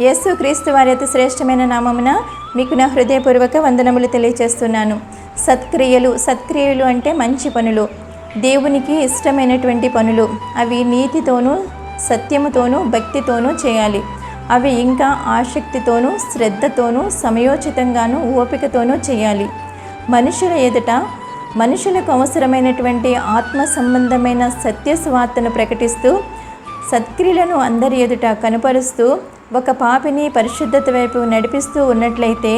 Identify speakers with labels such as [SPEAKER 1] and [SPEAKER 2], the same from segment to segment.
[SPEAKER 1] యేసు క్రీస్తు వారి అతి శ్రేష్టమైన నామమున మీకు నా హృదయపూర్వక వందనములు తెలియచేస్తున్నాను. సత్క్రియలు సత్క్రియలు అంటే మంచి పనులు. దేవునికి ఇష్టమైనటువంటి పనులు. అవి నీతితోనూ సత్యముతోనూ భక్తితోనూ చేయాలి. అవి ఇంకా ఆసక్తితోనూ శ్రద్ధతోనూ సమయోచితంగానూ ఓపికతోనూ చేయాలి. మనుషుల ఎదుట మనుషులకు అవసరమైనటువంటి ఆత్మ సంబంధమైన సత్య సువార్తను ప్రకటిస్తూ సత్క్రియలను అందరి ఎదుట కనపరుస్తూ ఒక పాపిని పరిశుద్ధత వైపు నడిపిస్తూ ఉన్నట్లయితే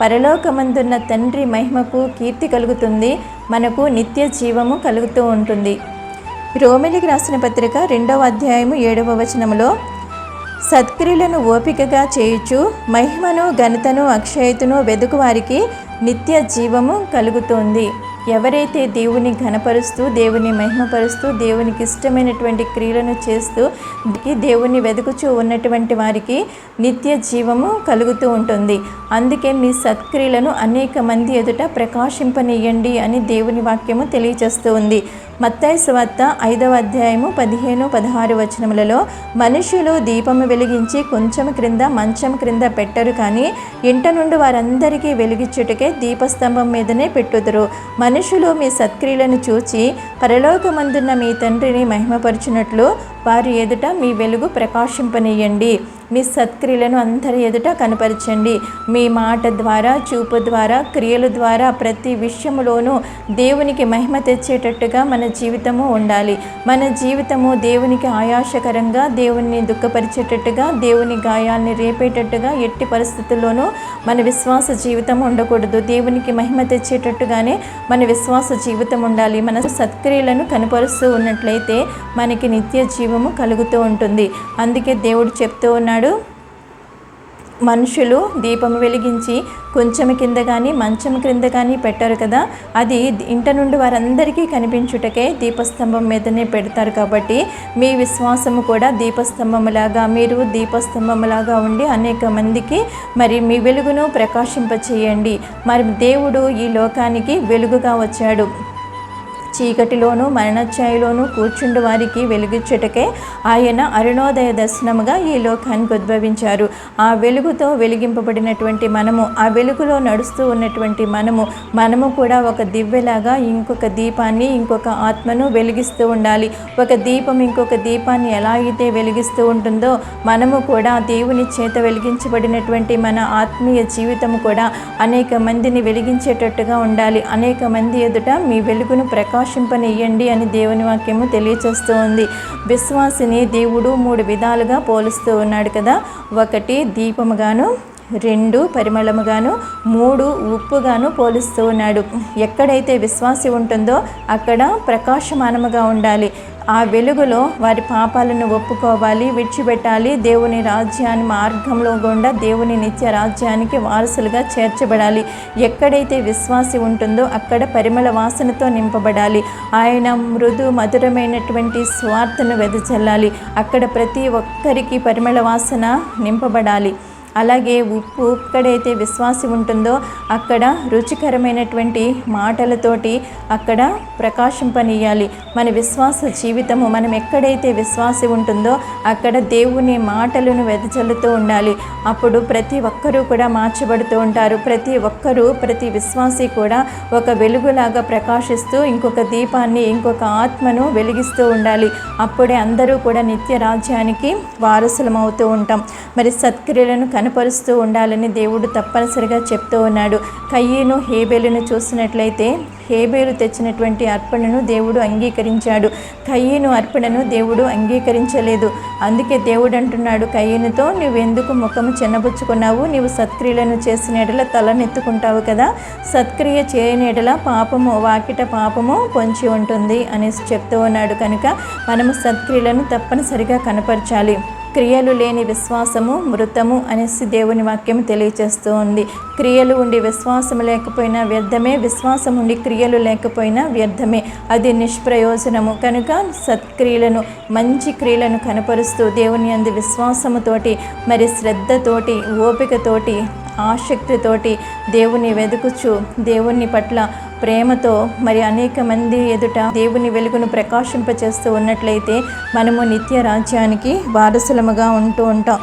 [SPEAKER 1] పరలోకమందున్న తండ్రి మహిమకు కీర్తి కలుగుతుంది మనకు నిత్య జీవము కలుగుతూ ఉంటుంది. రోమిలికి రాసిన పత్రిక రెండవ అధ్యాయము ఏడవ వచనంలో సత్క్రియలను ఓపికగా చేయుచు మహిమను ఘనతను అక్షయతను వెదుకువారికి నిత్య జీవము కలుగుతోంది. ఎవరైతే దేవుని ఘనపరుస్తూ దేవుని మహిమపరుస్తూ దేవునికి ఇష్టమైనటువంటి క్రియలను చేస్తూ దేవుని వెతుకుచూ ఉన్నటువంటి వారికి నిత్య జీవము కలుగుతూ ఉంటుంది. అందుకే మీ సత్క్రియలను అనేక మంది ఎదుట ప్రకాశింపనీయండి అని దేవుని వాక్యము తెలియచేస్తూ ఉంది. మత్తాయి సువార్త ఐదవ అధ్యాయము పదిహేను పదహారు వచనములలో మనుషులు దీపము వెలిగించి కొంచెం క్రింద మంచం క్రింద పెట్టరు కానీ ఇంట నుండి వారందరికీ వెలిగించుటకే దీపస్తంభం మీదనే పెట్టుదురు. మనుషులు మీ సత్క్రియలను చూచి పరలోకమందున్న మీ తండ్రిని మహిమపరచునట్లు వారి ఎదుట మీ వెలుగు ప్రకాశింపనీయండి. మీ సత్క్రియలను అందరి ఎదుట కనపరచండి. మీ మాట ద్వారా చూపు ద్వారా క్రియల ద్వారా ప్రతి విషయంలోనూ దేవునికి మహిమ తెచ్చేటట్టుగా మన జీవితము ఉండాలి. మన జీవితము దేవునికి ఆయాసకరంగా దేవుని దుఃఖపరిచేటట్టుగా దేవుని గాయాల్ని రేపేటట్టుగా ఎట్టి పరిస్థితుల్లోనూ మన విశ్వాస జీవితం ఉండకూడదు. దేవునికి మహిమ తెచ్చేటట్టుగానే మన విశ్వాస జీవితం ఉండాలి. మన సత్క్రియలను కనపరుస్తూ ఉన్నట్లయితే మనకి నిత్య జీవము కలుగుతూ ఉంటుంది. అందుకే దేవుడు చెప్తూ ఉన్నాడు మనుషులు దీపం వెలిగించి కొంచెం కింద కానీ మంచం క్రింద కానీ పెట్టారు కదా అది ఇంట నుండి వారందరికీ కనిపించుటకే దీపస్తంభం మీదనే పెడతారు కాబట్టి మీ విశ్వాసము కూడా దీపస్తంభములాగా మీరు దీపస్తంభములాగా ఉండి అనేక మందికి మరి మీ వెలుగును ప్రకాశింపచేయండి. మరి దేవుడు ఈ లోకానికి వెలుగుగా వచ్చాడు. చీకటిలోనూ మరణఛాయలోనూ కూర్చుండు వారికి వెలుగుచ్చుటకే ఆయన అరుణోదయ దర్శనముగా ఈ లోకానికి ఉద్భవించారు. ఆ వెలుగుతో వెలిగింపబడినటువంటి మనము ఆ వెలుగులో నడుస్తూ ఉన్నటువంటి మనము మనము కూడా ఒక దివ్యలాగా ఇంకొక దీపాన్ని ఇంకొక ఆత్మను వెలిగిస్తూ ఉండాలి. ఒక దీపం ఇంకొక దీపాన్ని ఎలా అయితే వెలిగిస్తూ ఉంటుందో మనము కూడా దేవుని చేత వెలిగించబడినటువంటి మన ఆత్మీయ జీవితము కూడా అనేక మందిని వెలిగించేటట్టుగా ఉండాలి. అనేక మంది ఎదుట మీ వెలుగును ప్రకాశింపనియ్యండి అని దేవుని వాక్యము తెలియచేస్తూ ఉంది విశ్వాసిని దేవుడు మూడు విధాలుగా పోలుస్తూ ఉన్నాడు కదా. ఒకటి దీపముగాను రెండు పరిమళముగాను మూడు ఉప్పుగాను పోలుస్తూ ఉన్నాడు. ఎక్కడైతే విశ్వాసి ఉంటుందో అక్కడ ప్రకాశమానముగా ఉండాలి. ఆ వెలుగులో వారి పాపాలను ఒప్పుకోవాలి విడిచిపెట్టాలి. దేవుని రాజ్యాన్ని మార్గంలో గుండా దేవుని నిత్య రాజ్యానికి వారసులుగా చేర్చబడాలి. ఎక్కడైతే విశ్వాసి ఉంటుందో అక్కడ పరిమళ వాసనతో నింపబడాలి. ఆయన మృదు మధురమైనటువంటి స్వార్థను వెదజల్లాలి. అక్కడ ప్రతి ఒక్కరికి పరిమళ వాసన నింపబడాలి. అలాగే ఉప్పు ఎక్కడైతే విశ్వాసి ఉంటుందో అక్కడ రుచికరమైనటువంటి మాటలతోటి అక్కడ ప్రకాశింపనీయాలి. మన విశ్వాస జీవితము మనం ఎక్కడైతే విశ్వాసి ఉంటుందో అక్కడ దేవుని మాటలను వెదజల్లుతూ ఉండాలి. అప్పుడు ప్రతి ఒక్కరూ కూడా మార్చబడుతూ ఉంటారు. ప్రతి ఒక్కరూ ప్రతి విశ్వాసి కూడా ఒక వెలుగులాగా ప్రకాశిస్తూ ఇంకొక దీపాన్ని ఇంకొక ఆత్మను వెలిగిస్తూ ఉండాలి. అప్పుడే అందరూ కూడా నిత్య రాజ్యానికి వారసులం అవుతూ ఉంటాం. మరి సత్క్రియలను కనపరుస్తూ ఉండాలని దేవుడు తప్పనిసరిగా చెప్తూ ఉన్నాడు. కయ్యను హేబేలును చూసినట్లయితే హేబేలు తెచ్చినటువంటి అర్పణను దేవుడు అంగీకరించాడు. కయ్యను అర్పణను దేవుడు అంగీకరించలేదు. అందుకే దేవుడు అంటున్నాడు కయ్యనుతో నువ్వెందుకు ముఖము చిన్నబుచ్చుకున్నావు నీవు సత్క్రియలను చేసిన ఎడల తలనెత్తుకుంటావు కదా. సత్క్రియ చేయని ఎడల పాపము వాకిట పాపము పొంచి ఉంటుంది అనేసి చెప్తూ ఉన్నాడు. కనుక మనము సత్క్రియలను తప్పనిసరిగా కనపరచాలి. క్రియలు లేని విశ్వాసము మృతము అనేసి దేవుని వాక్యం తెలియచేస్తూ ఉంది. క్రియలు ఉండి విశ్వాసం లేకపోయినా వ్యర్థమే విశ్వాసం ఉండి క్రియలు లేకపోయినా వ్యర్థమే. అది నిష్ప్రయోజనము. కనుక సత్క్రియలను మంచి క్రియలను కనపరుస్తూ దేవుని అందు విశ్వాసముతోటి మరి శ్రద్ధతోటి ఓపికతోటి ఆసక్తితోటి దేవుని వెతుకుచు దేవుని పట్ల ప్రేమతో మరి అనేక మంది ఎదుట దేవుని వెలుగును ప్రకాశింపచేస్తూ ఉన్నట్లయితే మనము నిత్య రాజ్యానికి వారసులముగా ఉంటూ ఉంటాం.